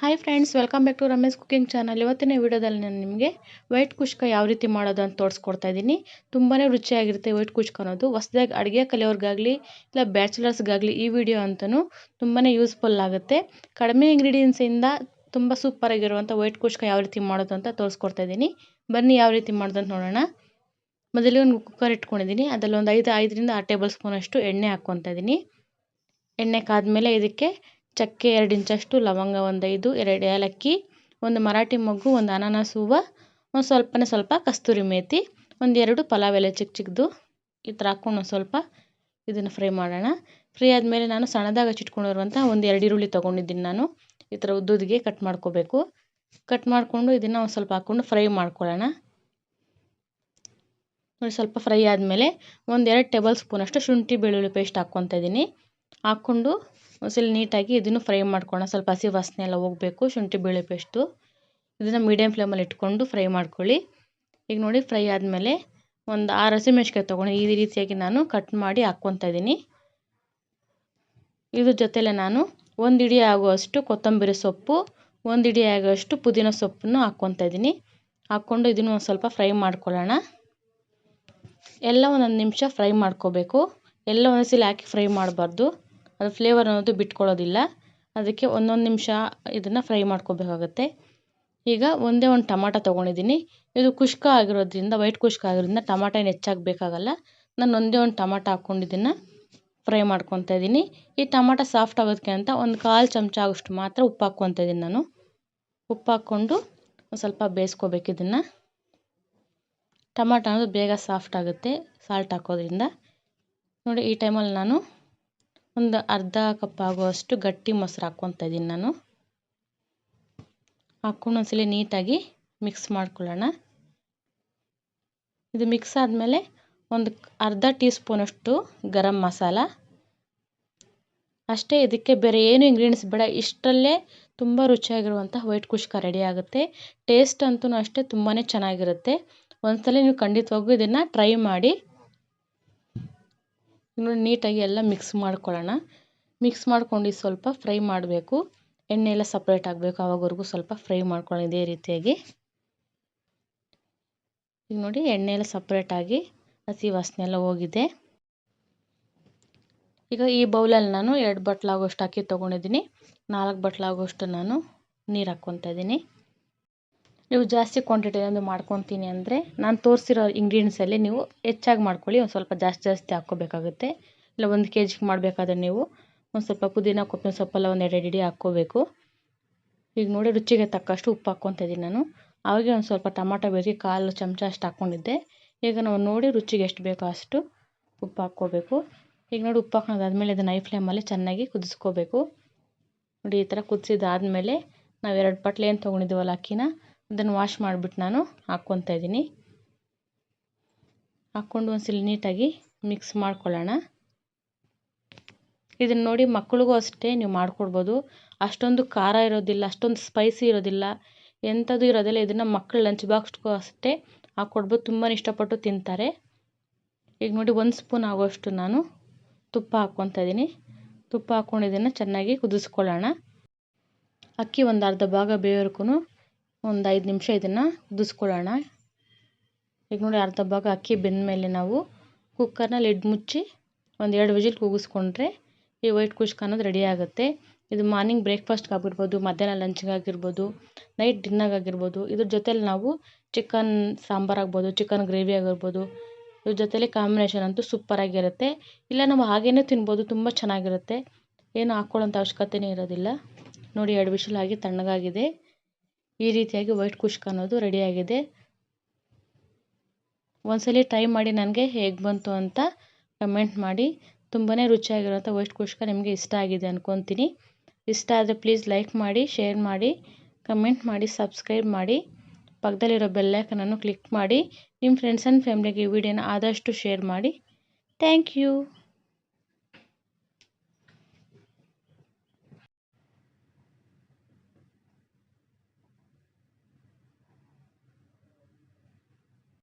Hi friends welcome back to Ramesh cooking channel ಇವತ್ತಿನ ವಿಡಿಯೋದಲ್ಲಿ ನಾನು ನಿಮಗೆ ವೈಟ್ ಕುಷ್ಕ ಯಾವ ರೀತಿ ಮಾಡೋದು ಅಂತ ತೋರಿಸ್ಕೊಡ್ತಾ ಇದ್ದೀನಿ. ತುಂಬಾ ರುಚಿಯಾಗಿರುತ್ತೆ ವೈಟ್ ಕುಷ್ಕ ಅನ್ನೋದು. ಹೊಸದಾಗಿ ಅಡುಗೆ ಕಲಿಯೋರ್ಗಾಗಲಿ, ಇಲ್ಲ ಬ್ಯಾಚುಲರ್ಸ್ಗಾಗಲಿ ಈ ವಿಡಿಯೋ ಅಂತಲೂ ತುಂಬಾ ಯೂಸ್ಫುಲ್ ಆಗುತ್ತೆ. ಕಡಿಮೆ ಇಂಗ್ರೀಡಿಯೆಂಟ್ಸಿಂದ ತುಂಬ ಸೂಪರಾಗಿರುವಂಥ ವೈಟ್ ಕುಷ್ಕ ಯಾವ ರೀತಿ ಮಾಡೋದು ಅಂತ ತೋರಿಸ್ಕೊಡ್ತಾ ಇದ್ದೀನಿ. ಬನ್ನಿ ಯಾವ ರೀತಿ ಮಾಡೋದು ಅಂತ ನೋಡೋಣ. ಮೊದಲಿಗೆ ಒಂದು ಕುಕ್ಕರ್ ಇಟ್ಕೊಂಡಿದ್ದೀನಿ. ಅದರಲ್ಲಿ ಒಂದು ಐದು, ಐದರಿಂದ ಆರು ಟೇಬಲ್ ಸ್ಪೂನಷ್ಟು ಎಣ್ಣೆ ಹಾಕ್ಕೊತಾ ಇದ್ದೀನಿ. ಎಣ್ಣೆ ಕಾದ್ಮೇಲೆ ಇದಕ್ಕೆ ಚಕ್ಕೆ ಎರಡು ಇಂಚಷ್ಟು ಲವಂಗ ಒಂದು ಐದು, ಎರಡು ಏಲಕ್ಕಿ, ಒಂದು ಮರಾಠಿ ಮೊಗ್ಗು, ಒಂದು ಅನಾನಸ್ ಹೂವು, ಒಂದು ಸ್ವಲ್ಪನೇ ಸ್ವಲ್ಪ ಕಸ್ತೂರಿ ಮೇಥಿ ಒಂದೆರಡು ಪಲಾವ್ ಎಲೆ ಚಿಕ್ಕ ಚಿಕ್ಕದು ಈ ಥರ ಹಾಕ್ಕೊಂಡು ಒಂದು ಸ್ವಲ್ಪ ಇದನ್ನು ಫ್ರೈ ಮಾಡೋಣ. ಫ್ರೈ ಆದಮೇಲೆ ನಾನು ಸಣ್ಣದಾಗಿ ಹಚ್ಚಿಟ್ಕೊಂಡಿರುವಂಥ ಒಂದು ಎರಡು ಈರುಳ್ಳಿ ತೊಗೊಂಡಿದ್ದೀನಿ ನಾನು. ಈ ಥರ ಉದ್ದುದ್ದಿಗೆ ಕಟ್ ಮಾಡ್ಕೋಬೇಕು. ಕಟ್ ಮಾಡಿಕೊಂಡು ಇದನ್ನು ಒಂದು ಸ್ವಲ್ಪ ಹಾಕ್ಕೊಂಡು ಫ್ರೈ ಮಾಡ್ಕೊಳ್ಳೋಣ. ನೋಡಿ, ಸ್ವಲ್ಪ ಫ್ರೈ ಆದಮೇಲೆ ಒಂದು ಎರಡು ಟೇಬಲ್ ಸ್ಪೂನಷ್ಟು ಶುಂಠಿ ಬೆಳ್ಳುಳ್ಳಿ ಪೇಸ್ಟ್ ಹಾಕ್ಕೊತಾ ಇದ್ದೀನಿ ಹಾಕ್ಕೊಂಡು ಒಂದ್ಸಲ ನೀಟಾಗಿ ಇದನ್ನು ಫ್ರೈ ಮಾಡ್ಕೊಳ್ಳೋಣ. ಸ್ವಲ್ಪ ಹಸಿ ವಾಸನೆ ಎಲ್ಲ ಹೋಗಬೇಕು, ಶುಂಠಿ ಬೆಳ್ಳುಳ್ಳಿ ಪೇಸ್ಟು. ಇದನ್ನು ಮೀಡಿಯಮ್ ಫ್ಲೇಮಲ್ಲಿ ಇಟ್ಕೊಂಡು ಫ್ರೈ ಮಾಡ್ಕೊಳ್ಳಿ. ಈಗ ನೋಡಿ ಫ್ರೈ ಆದಮೇಲೆ ಒಂದು ಆರು ಹಸಿಮೆಣ್ಸಿಕಾಯಿ ತೊಗೊಂಡು ಈ ರೀತಿಯಾಗಿ ನಾನು ಕಟ್ ಮಾಡಿ ಹಾಕ್ಕೊತಾ ಇದ್ದೀನಿ. ಇದ್ರ ಜೊತೆಲೆ ನಾನು ಒಂದು ಇಡಿ ಆಗುವಷ್ಟು ಕೊತ್ತಂಬರಿ ಸೊಪ್ಪು, ಒಂದು ಇಡಿ ಆಗುವಷ್ಟು ಪುದೀನ ಸೊಪ್ಪನ್ನು ಹಾಕ್ಕೊತಾ ಇದ್ದೀನಿ. ಹಾಕ್ಕೊಂಡು ಇದನ್ನು ಒಂದು ಸ್ವಲ್ಪ ಫ್ರೈ ಮಾಡ್ಕೊಳ್ಳೋಣ. ಎಲ್ಲ ಒಂದೊಂದು ನಿಮಿಷ ಫ್ರೈ ಮಾಡ್ಕೋಬೇಕು. ಎಲ್ಲ ಒಂದೊಂದ್ಸಲ ಹಾಕಿ ಫ್ರೈ ಮಾಡಬಾರ್ದು. ಅದು ಫ್ಲೇವರ್ ಅನ್ನೋದು ಬಿಟ್ಕೊಳ್ಳೋದಿಲ್ಲ ಅದಕ್ಕೆ ಒಂದೊಂದು ನಿಮಿಷ ಇದನ್ನು ಫ್ರೈ ಮಾಡ್ಕೊಬೇಕಾಗುತ್ತೆ. ಈಗ ಒಂದೇ ಒಂದು ಟಮಾಟ ತೊಗೊಂಡಿದ್ದೀನಿ. ಇದು ಕುಷ್ಕ ಆಗಿರೋದ್ರಿಂದ ವೈಟ್ ಕುಷ್ಕ ಆಗಿರೋದ್ರಿಂದ ಟಮಾಟ ಏನು ಹೆಚ್ಚಾಗಿ ಬೇಕಾಗಲ್ಲ ನಾನು ಒಂದೇ ಒಂದು ಟಮಾಟ ಹಾಕ್ಕೊಂಡು ಇದನ್ನು ಫ್ರೈ ಮಾಡ್ಕೊತಾ ಇದ್ದೀನಿ ಈ ಟಮಾಟ ಸಾಫ್ಟ್ ಆಗೋದಕ್ಕೆ ಅಂತ ಒಂದು ಕಾಲು ಚಮಚ ಆಗೋಷ್ಟು ಮಾತ್ರ ಉಪ್ಪು ಹಾಕ್ಕೊತಾ ಇದ್ದೀನಿ ನಾನು. ಉಪ್ಪು ಹಾಕ್ಕೊಂಡು ಒಂದು ಸ್ವಲ್ಪ ಬೇಯಿಸ್ಕೋಬೇಕು ಇದನ್ನು. ಟಮಾಟ ಅನ್ನೋದು ಬೇಗ ಸಾಫ್ಟ್ ಆಗುತ್ತೆ ಸಾಲ್ಟ್ ಹಾಕೋದ್ರಿಂದ. ನೋಡಿ ಈ ಟೈಮಲ್ಲಿ ನಾನು ಒಂದು ಅರ್ಧ ಕಪ್ ಆಗುವಷ್ಟು ಗಟ್ಟಿ ಮೊಸರು ಹಾಕ್ಕೊತಾ ಇದ್ದೀನಿ ನಾನು. ಹಾಕ್ಕೊಂಡು ಒಂದ್ಸಲ ನೀಟಾಗಿ ಮಿಕ್ಸ್ ಮಾಡ್ಕೊಳ್ಳೋಣ. ಇದು ಮಿಕ್ಸ್ ಆದಮೇಲೆ ಒಂದು ಅರ್ಧ ಟೀ ಸ್ಪೂನಷ್ಟು ಗರಂ ಮಸಾಲ. ಅಷ್ಟೇ ಇದಕ್ಕೆ ಬೇರೆ ಏನು ಇಂಗ್ರೀಡಿಯೆಂಟ್ಸ್ ಬೇಡ, ಇಷ್ಟರಲ್ಲೇ ತುಂಬ ರುಚಿಯಾಗಿರುವಂಥ ವೈಟ್ ಕುಷ್ಕ ರೆಡಿ ಆಗುತ್ತೆ. ಟೇಸ್ಟ್ ಅಂತೂ ಅಷ್ಟೇ ತುಂಬಾ ಚೆನ್ನಾಗಿರುತ್ತೆ. ಒಂದ್ಸಲ ನೀವು ಖಂಡಿತವಾಗೂ ಇದನ್ನು ಟ್ರೈ ಮಾಡಿ. ನೋಡಿ ನೀಟಾಗಿ ಎಲ್ಲ ಮಿಕ್ಸ್ ಮಾಡ್ಕೊಳ್ಳೋಣ. ಮಿಕ್ಸ್ ಮಾಡ್ಕೊಂಡು ಸ್ವಲ್ಪ ಫ್ರೈ ಮಾಡಬೇಕು. ಎಣ್ಣೆ ಎಲ್ಲ ಸಪ್ರೇಟ್ ಆಗಬೇಕು. ಆವಾಗವರೆಗೂ ಸ್ವಲ್ಪ ಫ್ರೈ ಮಾಡ್ಕೊಳ್ಳೋಣ ಇದೇ ರೀತಿಯಾಗಿ. ಈಗ ನೋಡಿ ಎಣ್ಣೆ ಎಲ್ಲ ಸಪ್ರೇಟಾಗಿ ಹಸಿ ವಾಸನೆ ಎಲ್ಲ ಹೋಗಿದೆ. ಈಗ ಈ ಬೌಲಲ್ಲಿ ನಾನು ಎರಡು ಬಟ್ಲಾಗೋಷ್ಟು ಅಕ್ಕಿ ತೊಗೊಂಡಿದ್ದೀನಿ. ನಾಲ್ಕು ಬಟ್ಲಾಗೋಷ್ಟು ನಾನು ನೀರು ಹಾಕ್ಕೊತಾ ಇದ್ದೀನಿ. ನೀವು ಜಾಸ್ತಿ ಕ್ವಾಂಟಿಟಿ ಏನಾದರೂ ಮಾಡ್ಕೊತೀನಿ ಅಂದರೆ ನಾನು ತೋರಿಸಿರೋ ಇಂಗ್ರೀಡಿಯೆಂಟ್ಸಲ್ಲಿ ನೀವು ಹೆಚ್ಚಾಗಿ ಮಾಡ್ಕೊಳ್ಳಿ, ಒಂದು ಸ್ವಲ್ಪ ಜಾಸ್ತಿ ಜಾಸ್ತಿ ಹಾಕ್ಕೋಬೇಕಾಗುತ್ತೆ. ಇಲ್ಲ ಒಂದು ಕೆ ಜಿಗೆ ಮಾಡಬೇಕಾದ್ರೆ ನೀವು ಒಂದು ಸ್ವಲ್ಪ ಪುದೀನ, ಕೊತ್ತಂಬರಿ ಸೊಪ್ಪೆಲ್ಲ ಒಂದು ಎರಡು ಇಡಿ ಹಾಕ್ಕೋಬೇಕು. ಈಗ ನೋಡಿ ರುಚಿಗೆ ತಕ್ಕಷ್ಟು ಉಪ್ಪು ಹಾಕ್ಕೊತಿದ್ದೀನಿ ನಾನು. ಅವಾಗೆ ಒಂದು ಸ್ವಲ್ಪ ಟೊಮಾಟೊ ಬೇರೆ ಕಾಲು ಚಮಚ ಅಷ್ಟು ಹಾಕ್ಕೊಂಡಿದ್ದೆ. ಈಗ ನಾವು ನೋಡಿ ರುಚಿಗೆ ಎಷ್ಟು ಬೇಕೋ ಅಷ್ಟು ಉಪ್ಪು ಹಾಕ್ಕೋಬೇಕು. ಈಗ ನೋಡಿ ಉಪ್ಪು ಹಾಕೋದಾದ್ಮೇಲೆ ಇದನ್ನು ಐ ಫ್ಲೇಮಲ್ಲಿ ಚೆನ್ನಾಗಿ ಕುದಿಸ್ಕೋಬೇಕು. ನೋಡಿ ಈ ಥರ ಕುದಿಸಿದಾದ್ಮೇಲೆ ನಾವು ಎರಡು ಪಟ್ಲೆ ಏನು ತೊಗೊಂಡಿದ್ದೀವಲ್ಲ ಅಕ್ಕಿನ ಅದನ್ನು ವಾಶ್ ಮಾಡಿಬಿಟ್ಟು ನಾನು ಹಾಕ್ಕೊತಾ ಇದ್ದೀನಿ. ಹಾಕ್ಕೊಂಡು ಒಂದ್ಸಲ ನೀಟಾಗಿ ಮಿಕ್ಸ್ ಮಾಡ್ಕೊಳ್ಳೋಣ. ಇದನ್ನು ನೋಡಿ ಮಕ್ಕಳಿಗೂ ಅಷ್ಟೇ ನೀವು ಮಾಡಿಕೊಡ್ಬೋದು. ಅಷ್ಟೊಂದು ಖಾರ ಇರೋದಿಲ್ಲ, ಅಷ್ಟೊಂದು ಸ್ಪೈಸಿ ಇರೋದಿಲ್ಲ. ಎಂಥದ್ದು ಇರೋದಿಲ್ಲ. ಇದನ್ನು ಮಕ್ಕಳು ಲಂಚ್ ಬಾಕ್ಸ್ಗೂ ಅಷ್ಟೇ ಹಾಕ್ಕೊಡ್ಬೋದು ತುಂಬಾ ಇಷ್ಟಪಟ್ಟು ತಿಂತಾರೆ. ಈಗ ನೋಡಿ ಒಂದು ಸ್ಪೂನ್ ಆಗೋಷ್ಟು ನಾನು ತುಪ್ಪ ಹಾಕ್ಕೊತಾ ಇದ್ದೀನಿ. ತುಪ್ಪ ಹಾಕ್ಕೊಂಡು ಇದನ್ನು ಚೆನ್ನಾಗಿ ಕುದಿಸ್ಕೊಳ್ಳೋಣ. ಅಕ್ಕಿ ಒಂದು ಅರ್ಧ ಭಾಗ ಬೇಯೋರ್ಗೂ ಒಂದು ಐದು ನಿಮಿಷ ಇದನ್ನು ಕುದಿಸ್ಕೊಳ್ಳೋಣ ಈಗ ನೋಡಿ ಅರ್ಧ ಭಾಗ ಅಕ್ಕಿ ಬೆಂದ ಮೇಲೆ ನಾವು ಕುಕ್ಕರ್ನ ಲಿಡ್ ಮುಚ್ಚಿ ಒಂದು ಎರಡು ವಿಜಿಲ್ ಕೂಗಿಸ್ಕೊಂಡ್ರೆ ಈ ವೈಟ್ ಕುಷ್ಕ ಅನ್ನೋದು ರೆಡಿ ಆಗುತ್ತೆ. ಇದು ಮಾರ್ನಿಂಗ್ ಬ್ರೇಕ್ಫಾಸ್ಟ್ಗೆ ಆಗಿರ್ಬೋದು, ಮಧ್ಯಾಹ್ನ ಲಂಚ್ಗೆ ಆಗಿರ್ಬೋದು ನೈಟ್ ಡಿನ್ನರ್ಗೆ ಆಗಿರ್ಬೋದು, ಇದ್ರ ಜೊತೇಲಿ ನಾವು ಚಿಕನ್ ಸಾಂಬಾರು ಆಗ್ಬೋದು ಚಿಕನ್ ಗ್ರೇವಿ ಆಗಿರ್ಬೋದು, ಇದ್ರ ಜೊತೆಲಿ ಕಾಂಬಿನೇಷನ್ ಅಂತೂ ಸೂಪರಾಗಿರುತ್ತೆ ಇಲ್ಲ ನಾವು ಹಾಗೇ ತಿನ್ಬೋದು, ತುಂಬ ಚೆನ್ನಾಗಿರುತ್ತೆ. ಏನು ಹಾಕ್ಕೊಳ್ಳೋಂಥ ಅವಶ್ಯಕತೆಯೇ ಇರೋದಿಲ್ಲ. ನೋಡಿ ಎರಡು ವಿಷಲ್ ಆಗಿ ತಣ್ಣಗಾಗಿದೆ. ಈ ರೀತಿಯಾಗಿ ವೈಟ್ ಕುಷ್ಕ ಅನ್ನೋದು ರೆಡಿಯಾಗಿದೆ ಒಂದ್ಸಲ ಟ್ರೈ ಮಾಡಿ ನನಗೆ ಹೇಗೆ ಬಂತು ಅಂತ ಕಮೆಂಟ್ ಮಾಡಿ. ತುಂಬಾ ರುಚಿಯಾಗಿರುವಂಥ ವೈಟ್ ಕುಷ್ಕ ನಿಮಗೆ ಇಷ್ಟ ಆಗಿದೆ ಅಂದ್ಕೊತೀನಿ ಇಷ್ಟ ಆದರೆ ಪ್ಲೀಸ್ ಲೈಕ್ ಮಾಡಿ ಶೇರ್ ಮಾಡಿ ಕಮೆಂಟ್ ಮಾಡಿ ಸಬ್ಸ್ಕ್ರೈಬ್ ಮಾಡಿ. ಪಕ್ಕದಲ್ಲಿರೋ ಬೆಲ್ಲೈಕನನ್ನು ಕ್ಲಿಕ್ ಮಾಡಿ. ನಿಮ್ಮ ಫ್ರೆಂಡ್ಸ್ ಆ್ಯಂಡ್ ಫ್ಯಾಮ್ಲಿಗೆ ಈ ವಿಡಿಯೋನ ಆದಷ್ಟು ಶೇರ್ ಮಾಡಿ. Thank you